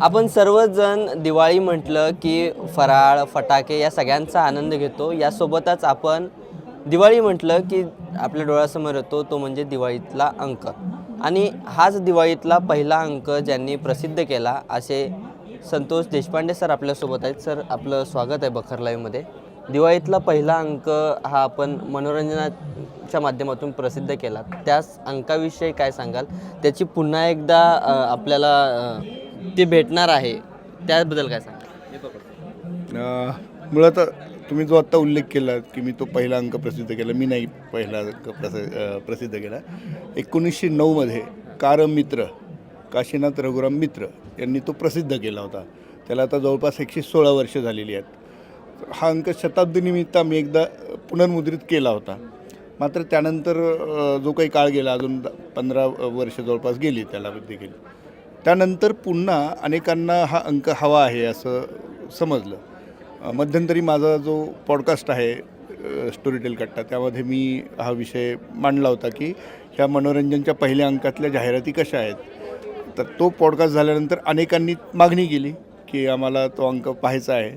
आपण सर्वजण दिवाळी म्हटलं की फराळ फटाके या सगळ्यांचा आनंद घेतो. यासोबतच आपण दिवाळी म्हटलं की आपल्या डोळ्यासमोर येतो तो म्हणजे दिवाळीतला अंक. आणि हाच दिवाळीतला पहिला अंक ज्यांनी प्रसिद्ध केला असे संतोष देशपांडे सर आपल्यासोबत आहेत. सर आपलं स्वागत आहे बखर दिवाळीतला पहिला अंक हा आपण मनोरंजनाच्या माध्यमातून प्रसिद्ध केला. त्याच अंकाविषयी काय सांगाल? त्याची पुन्हा एकदा आपल्याला ते भेटणार आहे. त्याबद्दल काय सांगा मुळात तुम्ही जो आत्ता उल्लेख केला की मी तो पहिला अंक प्रसिद्ध केला मी नाही पहिला अंक प्रस प्रसिद्ध केला. एकोणीसशे नऊमध्ये कार मित्र काशीनाथ रघुराम मित्र यांनी तो प्रसिद्ध केला होता. त्याला आता जवळपास एकशे सोळा वर्ष झालेली आहेत. हा अंक शताब्दीनिमित्त आम्ही एकदा पुनर्मुद्रित केला होता. मात्र त्यानंतर जो काही काळ गेला अजून द- पंधरा वर्ष जवळपास गेली त्याला गेली त्यानंतर पुन्हा अनेकांना हा अंक हवा आहे असं समजलं. मध्यंतरी माझा जो पॉडकास्ट आहे स्टोरीटेल कट्टा त्यामध्ये मी हा विषय मांडला होता की ह्या मनोरंजनच्या पहिल्या अंकातल्या जाहिराती कशा आहेत? तर तो पॉडकास्ट झाल्यानंतर अनेकांनी मागणी केली की आम्हाला तो अंक पाहायचा आहे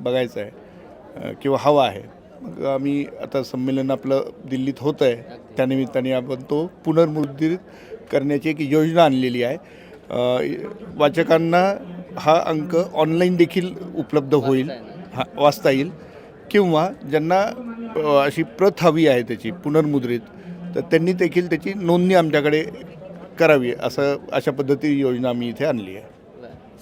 बघायचा आहे किंवा हवा आहे. मग आम्ही आता संमेलन आपलं दिल्लीत होतं आहे त्यानिमित्ताने आपण तो पुनर्मुद्रित करण्याची एक योजना आणलेली आहे. वाचकांना हा अंक ऑनलाईन देखील उपलब्ध होईल हा वाचता येईल. किंवा ज्यांना अशी प्रत हवी आहे त्याची पुनर्मुद्रित तर त्यांनी देखील त्याची नोंदणी आमच्याकडे करावी असं अशा पद्धती योजना आम्ही इथे आणली आहे.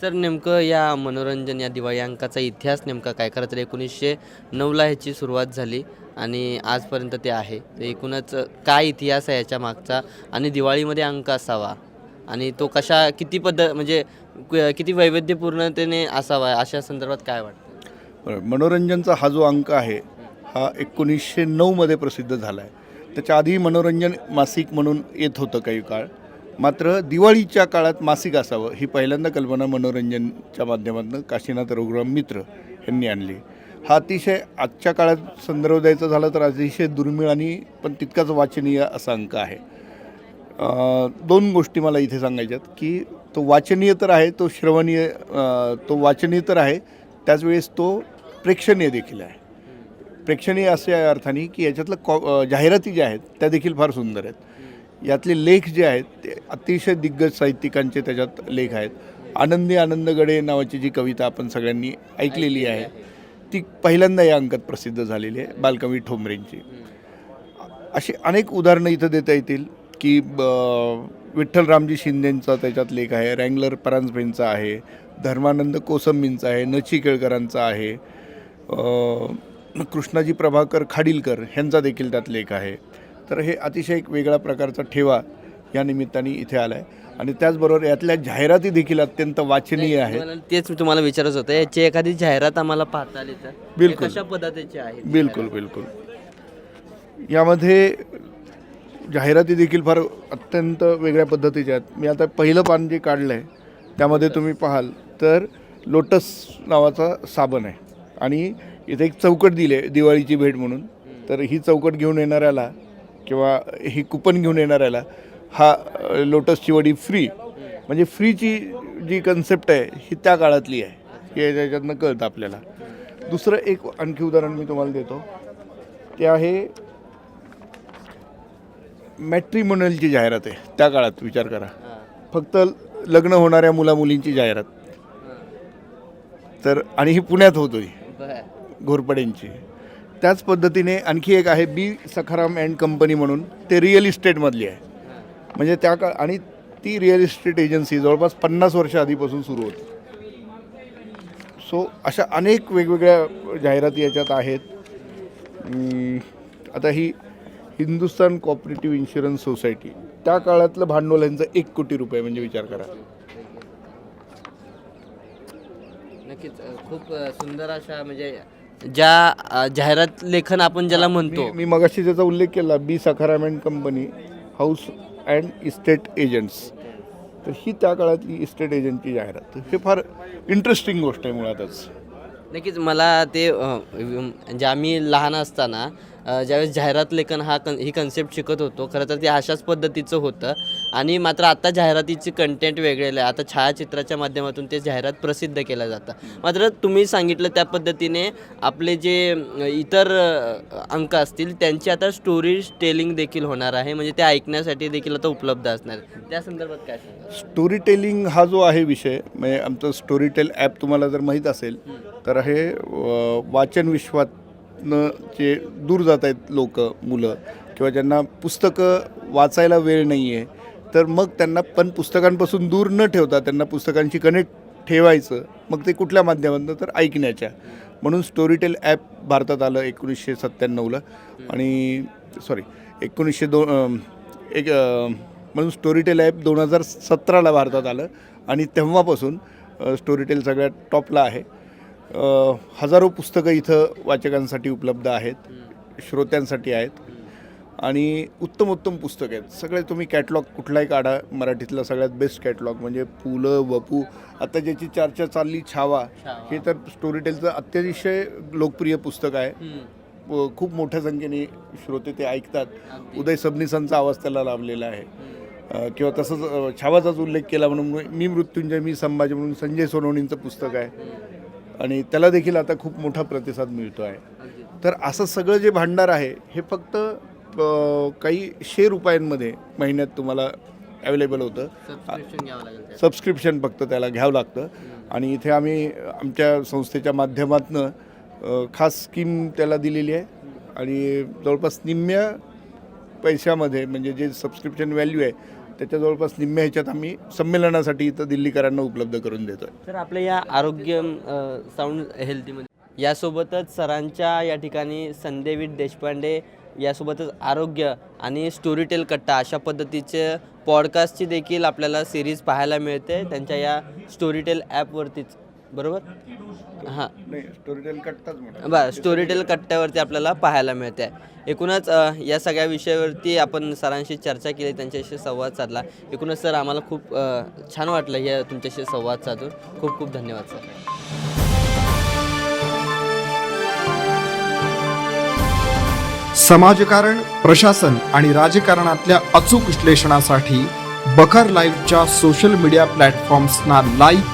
सर नेमकं या मनोरंजन या दिवाळी अंकाचा इतिहास नेमका काय खरं तर एकोणीसशे नऊला ह्याची सुरुवात झाली आणि आजपर्यंत ते आहे. तर एकूणच काय इतिहास आहे याच्या मागचा आणि दिवाळीमध्ये अंक असावा? आणि तो कशा किती पद्धत म्हणजे किती वैविध्यपूर्णतेने असावा अशा संदर्भात काय वाटतं? मनोरंजनचा हा जो अंक आहे हा एकोणीसशे नऊमध्ये प्रसिद्ध झाला आहे त्याच्या आधी मनोरंजन मासिक म्हणून येत होतं काही काळ. मात्र दिवाळीच्या काळात मासिक असावं ही पहिल्यांदा कल्पना मनोरंजनच्या माध्यमातून काशीनाथ रघुराम मित्र यांनी आणली. हा अतिशय आजच्या काळात संदर्भ द्यायचा झाला तर अतिशय दुर्मिळ आणि पण तितकाच वाचनीय असा अंक आहे. दोन गोष्टी मला इथे सांगायच्यात की तो वाचनीय तर आहे तो श्रवणीय तो वाचनीय तर आहे त्याचवेळेस तो प्रेक्षणीय देखील आहे. प्रेक्षणीय अशा अर्थाने की याच्यातलं कॉ जाहिराती ज्या आहेत त्या देखील फार सुंदर आहेत. यातले लेख जे आहेत ते अतिशय दिग्गज साहित्यिकांचे त्याच्यात लेख आहेत. आनंदी आनंद गडे नावाची जी कविता आपण सगळ्यांनी ऐकलेली आहे ती पहिल्यांदा या अंकात प्रसिद्ध झालेली आहे बालकवी ठोंबरेंची. अशी अनेक उदाहरणं इथं देता येतील. की ब- विठ्ठल रामजी शिंदेंचा त्याच्यात लेख आहे रँगलर परांजपेंचा आहे धर्मानंद कोसंबींचा आहे नची केळकरांचा आहे कृष्णाजी प्रभाकर खाडीलकर ह्यांचा देखील त्यात लेख आहे. तर हे अतिशय एक वेगळ्या प्रकारचा ठेवा या निमित्ताने इथे आला आहे आणि त्याचबरोबर यातल्या जाहिराती देखील अत्यंत वाचनीय आहेत. मला तेच मी तुम्हाला विचारत होतं. याची एखादी जाहिरात आम्हाला पाहता आली तर? बिलकुल. कशा पद्धतीची आहे बिलकुल बिलकुल. यामध्ये जाहिराती देखील फार अत्यंत वेगळ्या पद्धतीच्या आहेत. मी आता पहिलं पान जे काढलं आहे त्यामध्ये तुम्ही पाहाल तर लोटस नावाचा साबण आहे. आणि इथे एक चौकट दिली आहे दिवाळीची भेट म्हणून. तर ही चौकट घेऊन येणाऱ्याला किंवा ही कुपन घेऊन येणाऱ्याला हा लोटसची वडी फ्री म्हणजे फ्रीची जी कन्सेप्ट आहे ही त्या काळातली आहे. हे त्याच्यातनं कळतं आपल्याला. दुसरं एक आणखी उदाहरण मी तुम्हाला देतो. ते आहे मॅट्रिमोनलची जाहिरात आहे. त्या काळात विचार करा. फक्त लग्न होणाऱ्या मुलामुलींची जाहिरात. तर आणि ही पुण्यात होतोय. घोरपडेंची. त्याच पद्धतीने आणखी एक आहे बी सखाराम अँड कंपनी म्हणून. ते रिअल इस्टेटमधली आहे. म्हणजे त्या काळ आणि ती रिअल इस्टेट एजन्सी जवळपास पन्नास वर्ष आधीपासून सुरू होती. सो अशा अनेक वेगवेगळ्या जाहिराती याच्यात आहेत. आता ही हिंदुस्तान कॉपरेटिव्ह इन्शुरन्स सोसायटी त्या काळातलं भांडवल यांचं एक कोटी रुपये म्हणजे विचार करा. नक्कीच खूप सुंदर अशा म्हणजे ज्या जाहिरात लेखन आपण ज्याला म्हणतो. मी मगाशी त्याचा उल्लेख केला B Sakharam and company house and estate agents. तर ही त्या काळातली इस्टेट एजंटची जाहिरात. हे फार इंटरेस्टिंग गोष्ट आहे मुळातच. नक्कीच मला ते म्हणजे आम्ही लहान असताना ज्यावेळेस जाहिरात लेखन हा कन ही कन्सेप्ट शिकत होतो खरं तर ते अशाच पद्धतीचं होतं. आणि मात्र आता जाहिरातीचे कंटेंट वेगळेलं आहे. आता छायाचित्राच्या माध्यमातून ते जाहिरात प्रसिद्ध केलं जातं मात्र तुम्ही सांगितलं त्या पद्धतीने आपले जे इतर अंक असतील त्यांची आता स्टोरी टेलिंग देखील होणार आहे. म्हणजे ते ऐकण्यासाठी देखील आता उपलब्ध असणार. त्या संदर्भात काय स्टोरी टेलिंग हा जो आहे विषय म्हणजे आमचं स्टोरी टेल ॲप तुम्हाला जर माहीत असेल तर हे अ, वाचन विश्वातनं जे दूर जात आहेत लोक मुलं किंवा ज्यांना पुस्तकं वाचायला वेळ नाही आहे तर मग त्यांना पण पुस्तकांपासून दूर न ठेवता त्यांना पुस्तकांशी कनेक्ट ठेवायचं मग ते कुठल्या माध्यमातून तर ऐकण्याच्या. म्हणून स्टोरीटेल ॲप भारतात आलं एकोणीसशे सत्त्याण्णवला आणि सॉरी एकोणीसशे दोन एक म्हणून स्टोरीटेल ॲप दोन हजार सतराला भारतात आलं आणि तेव्हापासून स्टोरीटेल सगळ्यात टॉपला आहे. हजारो पुस्तकं इथं वाचकांसाठी उपलब्ध आहेत श्रोत्यांसाठी आहेत आणि उत्तम उत्तम पुस्तक आहेत. सगळे तुम्ही कॅटलॉग कुठलाही काढा मराठीतला सगळ्यात बेस्ट कॅटलॉग म्हणजे पु ल वपू आता ज्याची चर्चा चालली छावा हे तर स्टोरीटेलचं अतिशय लोकप्रिय पुस्तक आहे. खूप मोठ्या संख्येने श्रोते ते ऐकतात. उदय सबनीसांचा आवाज त्याला लाभलेला आहे. किंवा तसंच छावाचाच उल्लेख केला म्हणून मी मृत्युंजय मी संभाजी म्हणून संजय सोनवणींचं पुस्तक आहे. आणि त्याला देखील आता खूप मोठा प्रतिसाद मिळतो आहे तर असं सगळं जे भांडार आहे हे फक्त काही शे रुपयांमध्ये महिन्यात तुम्हाला अवेलेबल होतं. सबस्क्रिप्शन फक्त त्याला घ्यावं लागतं. आणि इथे आम्ही आमच्या संस्थेच्या माध्यमातनं खास स्कीम त्याला दिलेली आहे. आणि जवळपास निम्म्या पैशामध्ये म्हणजे जे सबस्क्रिप्शन व्हॅल्यू आहे त्याच्या जवळपास निम्म्या ह्याच्यात आम्ही संमेलनासाठी इथं दिल्लीकरांना उपलब्ध करून देतो आहे तर आपल्या या आरोग्य साऊंड हेल्थीमध्ये यासोबतच सरांच्या या ठिकाणी संदेवीट देशपांडे यासोबतच आरोग्य आणि स्टोरीटेल कट्टा अशा पद्धतीचे पॉडकास्टची देखील आपल्याला सिरीज पाहायला मिळते. त्यांच्या या स्टोरीटेल ॲपवरतीच बरोबर? हां. नाही स्टोरीटेल कट्टाच बरं स्टोरीटेल कट्ट्यावरती आपल्याला पाहायला मिळते एकूणच अ, या सगळ्या विषयावरती आपण सरांशी चर्चा केली त्यांच्याशी संवाद साधला. एकूणच सर आम्हाला खूप अ, छान वाटलं हे तुमच्याशी संवाद साधून. खूप खूप धन्यवाद सर. समाजकारण प्रशासन आणि राजकारणातल्या अचूक विश्लेषणासाठी बखर लाईव्हच्या सोशल मीडिया प्लॅटफॉर्म्सना लाईक